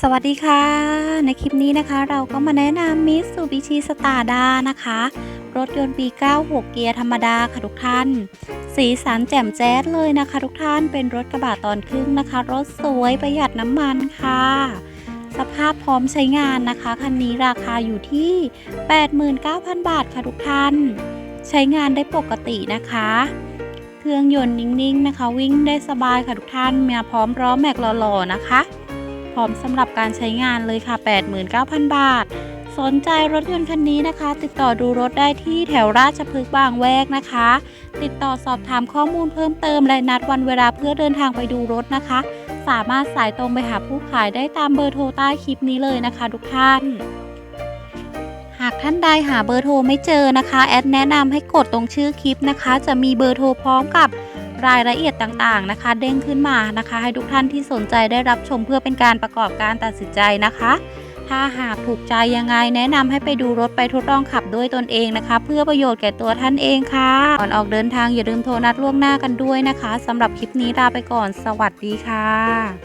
สวัสดีค่ะ ในคลิปนี้นะคะ เราก็มาแนะนำมิ t ซูบิชิสตาร์ดานะคะ รถยนต์ปี 96 เกียร์ธรรมดาค่ะทุกท่าน สีสันแจ่มแจ๊ดเลยนะคะ ทุกท่านเป็นรถกระบะตอนครึ่งนะคะ รถสวยประหยัดน้ำมันค่ะ สภาพพร้อมใช้งานนะคะ คันนี้ราคาอยู่ที่ 89,000 บาทค่ะทุกท่าน ใช้งานได้ปกตินะคะ เครื่องยนต์นิ่งๆนะคะ วิ่งได้สบายค่ะทุกท่านมาพร้อมล้อแม็กหล่อๆนะคะ พร้อมสำหรับการใช้งานเลยค่ะ 89,000 บาท สนใจรถยนต์คันนี้นะคะ ติดต่อดูรถได้ที่แถวราชพฤกษ์บางแวกนะคะ ติดต่อสอบถามข้อมูลเพิ่มเติมและนัดวันเวลาเพื่อเดินทางไปดูรถนะคะ สามารถสายตรงไปหาผู้ขายได้ตามเบอร์โทรใต้คลิปนี้เลยนะคะทุกท่านหากท่านใดหาเบอร์โทรไม่เจอนะคะ แอดแนะนำให้กดตรงชื่อคลิปนะคะ จะมีเบอร์โทรพร้อมกับ รายละเอียดต่างๆนะคะ เด้งขึ้นมานะคะ ให้ทุกท่านที่สนใจได้รับชมเพื่อเป็นการประกอบการตัดสินใจนะคะ ถ้าหากถูกใจยังไงแนะนำให้ไปดูรถไปทดลองขับด้วยตนเองนะคะ เพื่อประโยชน์แก่ตัวท่านเองค่ะก่อนออกเดินทางอย่าลืมโทรนัดล่วงหน้ากันด้วยนะคะสำหรับคลิปนี้ลาไปก่อน สวัสดีค่ะ